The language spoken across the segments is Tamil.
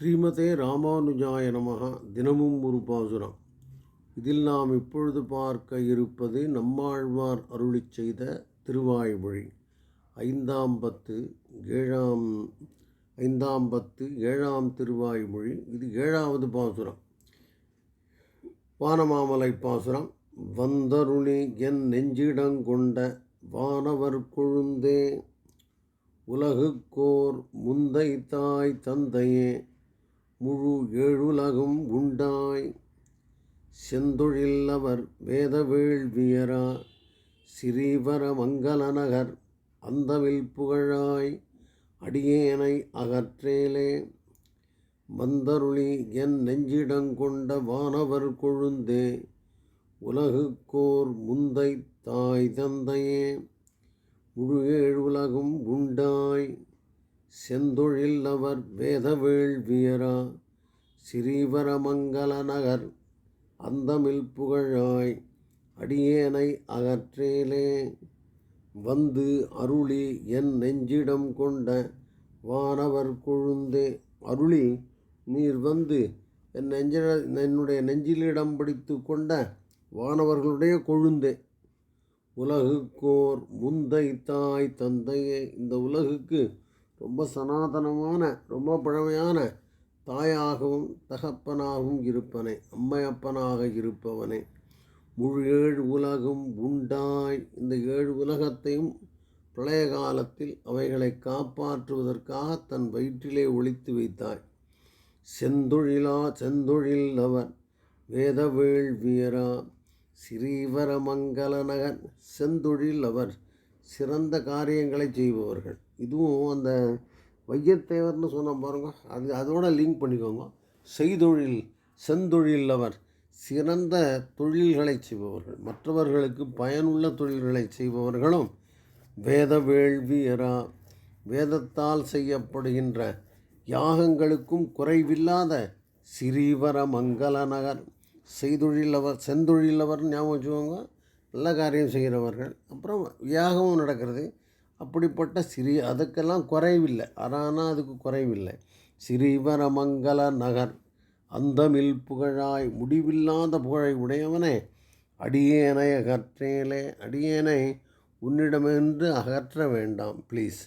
ஸ்ரீமதே ராமானுஜாய நமக தினமும் ஒரு பாசுரம். இதில் நாம் இப்பொழுது பார்க்க இருப்பது நம்மாழ்வார் அருளிச் செய்த திருவாய்மொழி. ஐந்தாம் பத்து ஏழாம் ஐந்தாம் பத்து ஏழாம் திருவாய்மொழி. இது ஏழாவது பாசுரம். வானமாமலை பாசுரம். வந்தருளி என் நெஞ்சிடங்கொண்ட வானவர் கொழுந்தே. உலகுக்கோர் முந்தை தாய் தந்தையே. முழு ஏழுலகும் உண்டாய். செந்தொழில் அவர் வேதவேள்வியரா வேள்வியரா மங்களநகர் அந்தவில் புகழாய். அடியேனை அகற்றேலே. மந்தருளி என் நெஞ்சிடங்கொண்ட வானவர் கொழுந்தே. உலகுக்கோர் முந்தை தாய் தந்தையே. முழு ஏழுலகும் உண்டாய். செந்தொழில் அவர் வேதவேள்வியரா ஸ்ரீவரமங்கல சிறீவரமங்கல நகர் அந்தமில் புகழாய் அடியேனை அகற்றேலே. வந்து அருளி என் நெஞ்சிடம் கொண்ட வானவர் கொழுந்தே. அருளி நீர் வந்து என் நெஞ்சிட என்னுடைய நெஞ்சிலிடம் பிடித்து கொண்ட வானவர்களுடைய கொழுந்தே. உலகுக்கோர் முந்தை தாய் தந்தையே இந்த உலகுக்கு ரொம்ப சனாதனமான ரொம்ப பழமையான தாயாகவும் தகப்பனாகவும் இருப்பனே அம்மையப்பனாக இருப்பவனே. முழு ஏழு உலகம் உண்டாய். இந்த ஏழு உலகத்தையும் பிரளய காலத்தில் அவைகளை காப்பாற்றுவதற்காக தன் வயிற்றிலே ஒழித்து வைத்தாய். செந்தொழிலா செந்தொழில் அவர் வேதவேள்வியரா ஸ்ரீவரமங்கல நகர் செந்தொழில் அவர் சிறந்த காரியங்களை செய்பவர்கள். இதுவும் அந்த வையத்தேவர்னு சொன்ன பாருங்க அது அதோட லிங்க் பண்ணிக்கோங்க. செய்தொழில் செந்தொழில் அவர் சிறந்த தொழில்களை செய்பவர்கள் மற்றவர்களுக்கு பயனுள்ள தொழில்களை செய்பவர்களும் வேத வேள்வியரா வேதத்தால் செய்யப்படுகின்ற யாகங்களுக்கும் குறைவில்லாத சிறீவர மங்கள நகர். செய்தொழிலவர் செந்தொழிலவர் ஞாபகம் வச்சுக்கோங்க நல்ல காரியம் செய்கிறவர்கள். அப்புறம் யாகமும் நடக்கிறது. அப்படிப்பட்ட சிறி அதுக்கெல்லாம் குறைவில்லை. ஆனால் அதுக்கு குறைவில்லை. சிறிவரமங்கல நகர் அந்தமில் புகழாய் முடிவில்லாத புகழை உடையவனே அடியேனை அகற்றேலே அடியேனை உன்னிடமென்று அகற்ற வேண்டாம் ப்ளீஸ்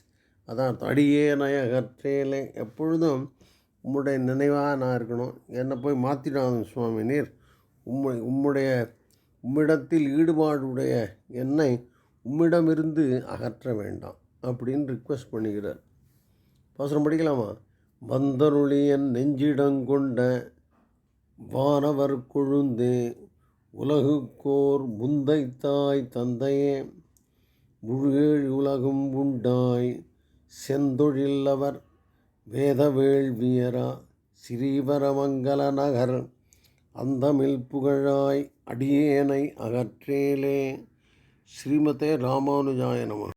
அதான் அடியேனை அகற்றேலே. எப்பொழுதும் உம்முடைய நினைவாக நான் இருக்கணும். என்னை போய் மாற்றிடாத சுவாமி நீர். உம்மை உம்முடைய உம்மிடத்தில் ஈடுபாடுடைய என்னை உம்மிடமிருந்து அகற்ற வேண்டாம் அப்படின்னு ரிக்வெஸ்ட் பண்ணுகிறார் பாசனம் படிக்கலாமா? வந்தருளியன் நெஞ்சிடங்கொண்ட வானவர் கொழுந்தே உலகுக்கோர் முந்தை தாய் தந்தையே முழுகேழ் உலகும் உண்டாய் செந்தொழில்லவர் வேதவேள்வியரா ஸ்ரீவரமங்கல நகர் அந்தமில் புகழாய் அடியேனை அகற்றேலே. ஸ்ரீமதே ராமானுஜாய நம